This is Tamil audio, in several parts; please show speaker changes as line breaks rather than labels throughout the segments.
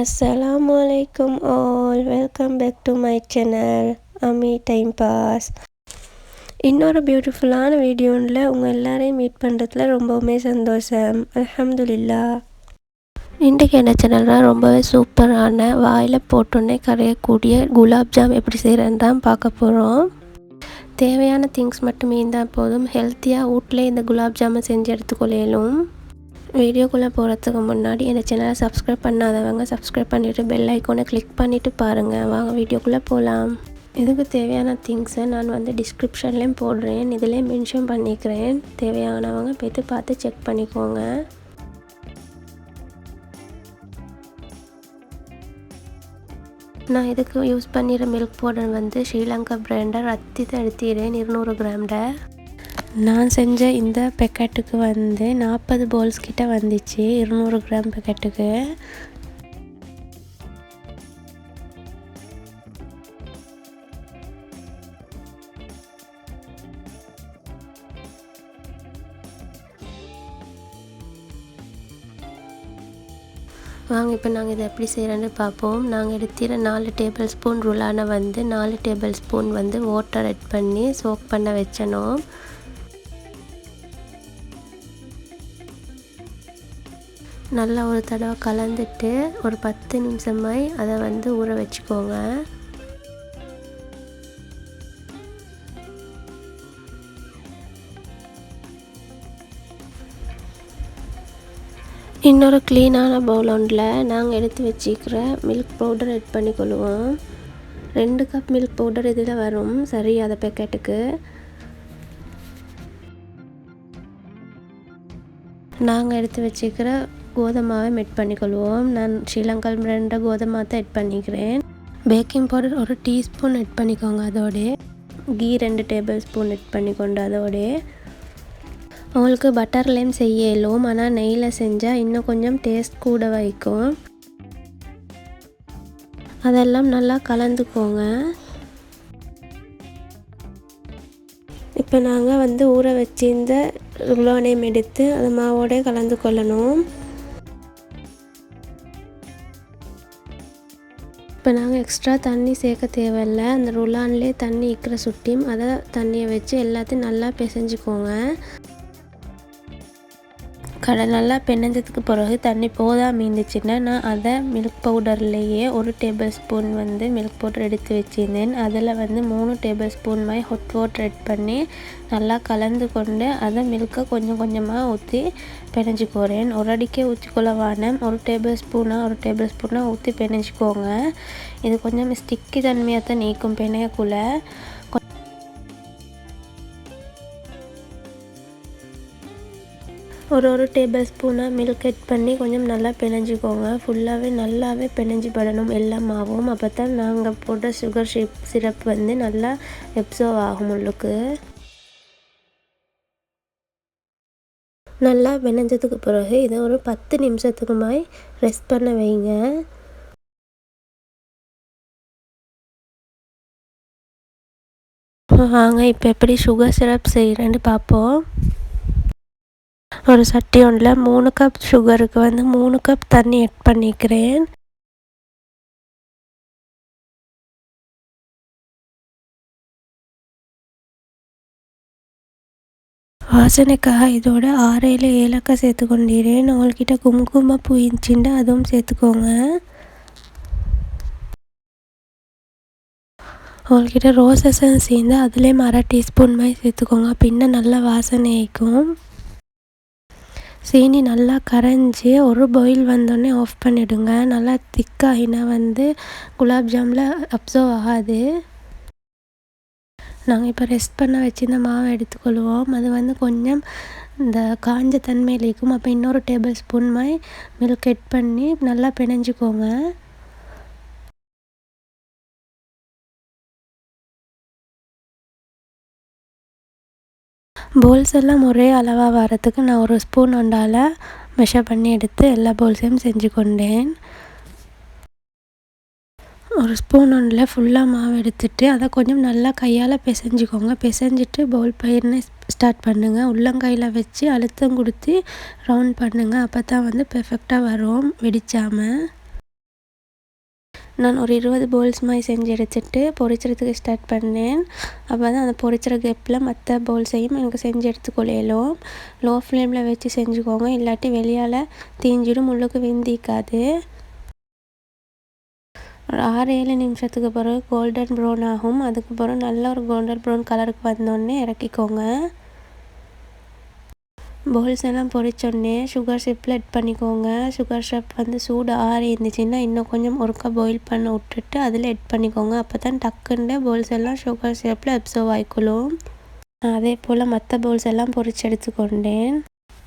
அஸ்ஸலாமு அலைக்கும் all welcome back to my channel Ami time pass இன்னொரு பியூட்டிஃபுல்லான வீடியோவில் உங்கள் எல்லாரையும் மீட் பண்ணுறதுல ரொம்பவுமே சந்தோஷம். அலமதுல்லா இன்றைக்கு என்ன சேனல்னால் ரொம்பவே சூப்பரான வாயில் போட்டோன்னே கரையக்கூடிய குலாப் ஜாம் எப்படி செய்கிறேன்னு தான் பார்க்க போகிறோம் தேவையான திங்ஸ் மட்டுமே இருந்தால் போதும். ஹெல்த்தியாக வீட்டிலே இந்த குலாப் ஜாமை செஞ்சு எடுத்துக்கொள்ளையிலும் வீடியோக்குள்ளே போகிறதுக்கு முன்னாடி இந்த சேனலை சப்ஸ்கிரைப் பண்ணாதவங்க சப்ஸ்கிரைப் பண்ணிவிட்டு பெல் ஐக்கோனை கிளிக் பண்ணிவிட்டு பாருங்கள் வாங்க வீடியோக்குள்ளே போகலாம். இதுக்கு தேவையான திங்ஸை நான் வந்து டிஸ்கிரிப்ஷன்லேயும் போடுறேன். இதுலேயும் மென்ஷன் பண்ணிக்கிறேன். தேவையானவங்க போய்த்து பார்த்து செக் பண்ணிக்கோங்க. நான் இதுக்கு யூஸ் பண்ணிடுற மில்க் பவுடர் வந்து ஸ்ரீலங்கா பிராண்டர் அத்தி எடுத்திறேன் இருநூறு கிராம்ட. நான் செஞ்ச இந்த பெக்கெட்டுக்கு வந்து நாற்பது போல்ஸ் கிட்ட வந்துச்சு. இருநூறு கிராம் பெக்கெட்டுக்கு வாங்க இப்போ நாங்கள் இதை எப்படி செய்கிறேன்னு பார்ப்போம். நாங்கள் எடுத்துகிற நாலு டேபிள் ஸ்பூன் ருலானை வந்து நாலு டேபிள் ஸ்பூன் வந்து வாட்டர் ஆட் பண்ணி சோக் பண்ண வச்சனோம் நல்லா ஒரு தடவை கலந்துட்டு ஒரு பத்து நிமிஷமாய் அதை வந்து ஊற வச்சுக்கோங்க. இன்னொரு க்ளீனான பவுல் ஒன்றில் நாங்கள் எடுத்து வச்சுக்கிற மில்க் பவுடர் ஆட் பண்ணிக்கொள்வோம். ரெண்டு கப் மில்க் பவுடர் இதில் வரும். சரி அதை பேக்கெட்டுக்கு நாங்கள் எடுத்து வச்சுக்கிற கோதுமாவை மெட் பண்ணிக்கொள்வோம். நான் ஸ்ரீலங்கா ரெண்டு கோதுமா தான் எட் பண்ணிக்கிறேன். பேக்கிங் பவுடர் ஒரு டீஸ்பூன் எட் பண்ணிக்கோங்க அதோடே. கீ ரெண்டு டேபிள் ஸ்பூன் எட் பண்ணிக்கொண்டு அதோடே. உங்களுக்கு பட்டர்லேயும் செய்ய இயலும் ஆனால் நெய்யில் செஞ்சால் இன்னும் கொஞ்சம் டேஸ்ட் கூட வைக்கும். அதெல்லாம் நல்லா கலந்துக்கோங்க. இப்போ நாங்கள் வந்து ஊற வச்சிருந்த ருளோனையும் எடுத்து அது மாவோட கலந்து கொள்ளணும். இப்போ நாங்கள் எக்ஸ்ட்ரா தண்ணி சேர்க்க தேவையில்ல. அந்த ருலான்லேயே தண்ணி இருக்கிற சுட்டியும் அதை தண்ணியை வச்சு எல்லாத்தையும் நல்லா பிசைஞ்சிக்கோங்க. கடை நல்லா பெனஞ்சதுக்கு பிறகு தண்ணி போதாக மீந்துச்சுன்னா நான் அதை மில்க் பவுடர்லேயே ஒரு டேபிள் ஸ்பூன் வந்து மில்க் பவுடர் எடுத்து வச்சுருந்தேன். அதில் வந்து மூணு டேபிள் ஸ்பூன் மாதிரி ஹொட் வாட்டர் ஆட் பண்ணி நல்லா கலந்து கொண்டு அதை மில்கை கொஞ்சம் கொஞ்சமாக ஊற்றி பிணைஞ்சிக்கோறேன் ஒரு அடிக்கே ஊற்றிக்கொள்ள வானம் ஒரு டேபிள் ஸ்பூனாக ஒரு டேபிள் ஸ்பூனாக ஊற்றி பிணைஞ்சிக்கோங்க. இது கொஞ்சம் ஸ்டிக்கி தன்மையாக தான் நீக்கும் பிணையக்குள்ளே. ஒரு ஒரு டேபிள் ஸ்பூனாக மில்க் ஆட் பண்ணி கொஞ்சம் நல்லா பிணைஞ்சிக்கோங்க. ஃபுல்லாகவே நல்லாவே பிணைஞ்சி படணும் எல்லா மாவும். அப்போ தான் நாங்கள் போட்ட சுகர் ஷிப் சிரப் வந்து நல்லா எப்சர்வ் ஆகும் உள்ளுக்கு. நல்லா பிணைஞ்சதுக்கு பிறகு இதை ஒரு பத்து நிமிஷத்துக்கு மாதிரி ரெஸ்ட் பண்ண வைங்க. வாங்க இப்போ எப்படி சுகர் சிரப் செய்கிறேன்னு பார்ப்போம். ஒரு சட்டி ஒன்றில் மூணு கப் சுகருக்கு வந்து மூணு கப் தண்ணி ஆட் பண்ணிக்கிறேன். வாசனைக்காக இதோட ஆறையில் ஏலக்காய் சேர்த்து கொண்டிறேன் உங்கள்கிட்ட குங்கும பூ இருந்துச்சுட்டு அதுவும் சேர்த்துக்கோங்க. உங்கள்கிட்ட ரோஸ் எசன்ஸ் சேர்ந்து அதுலேயும் அரை டீஸ்பூன் மாதிரி சேர்த்துக்கோங்க. பின்ன நல்லா வாசனை ஆயிக்கும் சீனி நல்லா கரைஞ்சி ஒரு பாயில் வந்தோடனே ஆஃப் பண்ணிவிடுங்க நல்லா திக்காகினா வந்து குலாப் ஜாமில் அப்சர்வ் ஆகாது. நாங்கள் இப்போ ரெஸ்ட் பண்ண வச்சுருந்த மாவை எடுத்துக்கொள்வோம். அது வந்து கொஞ்சம் இந்த காஞ்ச தன்மையில் இருக்கும். அப்போ இன்னொரு டேபிள் ஸ்பூன் மாதிரி மில்க் எட் பண்ணி நல்லா பிணைஞ்சிக்கோங்க. போல்ஸ் எல்லாம் ஒரே அளவாக வரத்துக்கு நான் ஒரு ஸ்பூன் ஒண்டால் மெஷர் பண்ணி எடுத்து எல்லா போல்ஸையும் செஞ்சு கொண்டேன். ஒரு ஸ்பூன் ஒன்றில் ஃபுல்லாக மாவு எடுத்துட்டு அதை கொஞ்சம் நல்லா கையால் பிசைஞ்சிக்கோங்க. பிசைஞ்சிட்டு பவுல் பயிர்னு ஸ்டார்ட் பண்ணுங்கள் உள்ளங்கையில் வச்சு அழுத்தம் கொடுத்து ரவுண்ட் பண்ணுங்கள் அப்போ தான் வந்து பெர்ஃபெக்டாக வரும் வெடிச்சாமல் நான் ஒரு இருபது பவுல்ஸ் மாதிரி செஞ்சு எடுத்துட்டு பொரிச்சறதுக்கு ஸ்டார்ட் பண்ணேன். அப்போ தான் அந்த பொரிச்சிற கேப்பில் மற்ற பவுல்ஸையும் எனக்கு செஞ்சு எடுத்துக்கொள்ளையிலும் லோ ஃப்ளேமில் வச்சு செஞ்சுக்கோங்க. இல்லாட்டி வெளியால் தீஞ்சிடும் உள்ளுக்கு வெந்திக்காது. ஒரு ஆறு ஏழு நிமிஷத்துக்கு பிறகு கோல்டன் ப்ரௌன் ஆகும். அதுக்கு பிறகு நல்ல ஒரு கோல்டன் ப்ரௌன் கலருக்கு வந்தோடனே இறக்கிக்கோங்க. பவுல்ஸ் எல்லாம் பொரிச்சோடனே சுகர் சிப்பில் எட் பண்ணிக்கோங்க. சுகர் ஷிப் வந்து சூடு ஆறி இருந்துச்சுன்னா இன்னும் கொஞ்சம் ஒருக்கா பாயில் பண்ண விட்டுட்டு அதில் எட் பண்ணிக்கோங்க. அப்போ தான் டக்குன்னு பவுல்ஸ் எல்லாம் சுகர் சிரப்பில் அப்சர்வ் ஆகிக்கொள்ளும் அதே போல் மற்ற பவுல்ஸ் எல்லாம் பொரிச்சு எடுத்துக்கொண்டேன்.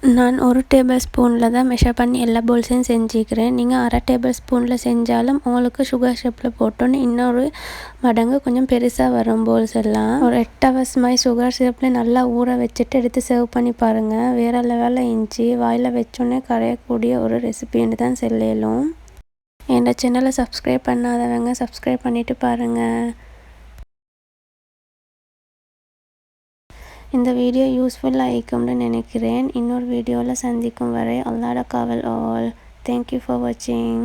நான் ஒரு டேபிள் ஸ்பூனில் தான் மெஷர் பண்ணி எல்லா பவுல்ஸையும் செஞ்சுக்கிறேன். நீங்கள் அரை டேபிள் ஸ்பூனில் செஞ்சாலும் உங்களுக்கு சுகர் ஷேப்பில் போட்டோன்னு இன்னொரு மடங்கு கொஞ்சம் பெருசாக வரும் பவுல்ஸ் எல்லாம். ஒரு எட்டு ஹவர்ஸ் மாதிரி சுகர் ஷேப்பில் நல்லா ஊற வச்சுட்டு எடுத்து சர்வ் பண்ணி பாருங்கள் வேறு லெவலில் இஞ்சி வாயில் வச்சோன்னே கரையக்கூடிய ஒரு ரெசிபின்னு தான் செல்லும் என்னோடய சேனலை சப்ஸ்கிரைப் பண்ணாதவங்க சப்ஸ்கிரைப் பண்ணிவிட்டு பாருங்கள் இந்த வீடியோ யூஸ்ஃபுல்லாக இருக்கும்னு நினைக்கிறேன். இன்னொரு வீடியோவில் சந்திக்கும் வரை அல்லாட காவல் ஆல் தேங்க்யூ ஃபார் வாட்சிங்